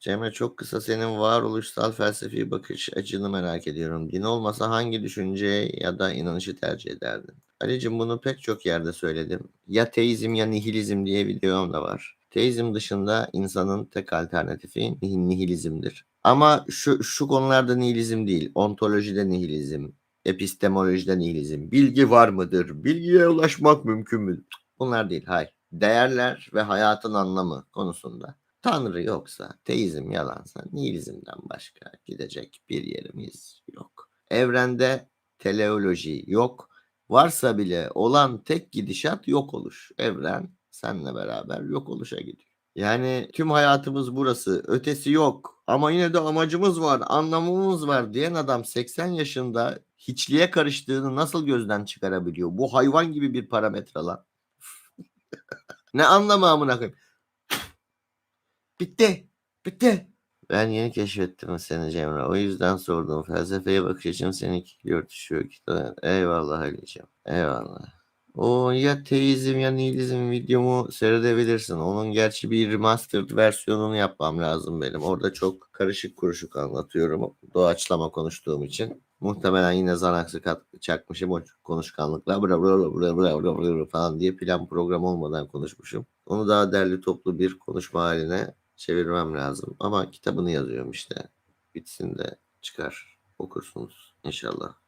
Cemre çok kısa senin varoluşsal felsefi bakış açını merak ediyorum. Din olmasa hangi düşünce ya da inanışı tercih ederdin? Ali'cim bunu pek çok yerde söyledim. Ya teizm ya nihilizm diye videom da var. Teizm dışında insanın tek alternatifi nih- nihilizmdir. Ama şu, şu konularda nihilizm değil. Ontolojide nihilizm, epistemolojide nihilizm. Bilgi var mıdır? Bilgiye ulaşmak mümkün mü? Bunlar değil. Hayır. Değerler ve hayatın anlamı konusunda Tanrı yoksa, teizm yalansa, nihilizmden başka gidecek bir yerimiz yok. Evrende teleoloji yok. Varsa bile olan tek gidişat yok oluş. Evren seninle beraber yok oluşa gidiyor. Yani tüm hayatımız burası. Ötesi yok. Ama yine de amacımız var, anlamımız var diyen adam 80 yaşında hiçliğe karıştığını nasıl gözden çıkarabiliyor? Bu hayvan gibi bir parametre lan. ne anlamı amına koyayım? Bitti. Bitti. Ben yeni keşfettim seni Cemre. O yüzden sordum. Felsefeye bakış açım seninki örtüşüyor ki. Eyvallah Ali'ciğim. Eyvallah. O ya teizm ya nihilizm videomu seyredebilirsin. Onun gerçi bir remastered versiyonunu yapmam lazım benim. Orada çok karışık kuruşuk anlatıyorum. Doğaçlama konuştuğum için. Muhtemelen yine zanaksı çakmışım o konuşkanlıkla bla bla bla bla bla bla bla falan diye plan program olmadan konuşmuşum. Onu daha derli toplu bir konuşma haline çevirmem lazım. Ama kitabını yazıyorum işte. Bitsin de çıkar. Okursunuz inşallah.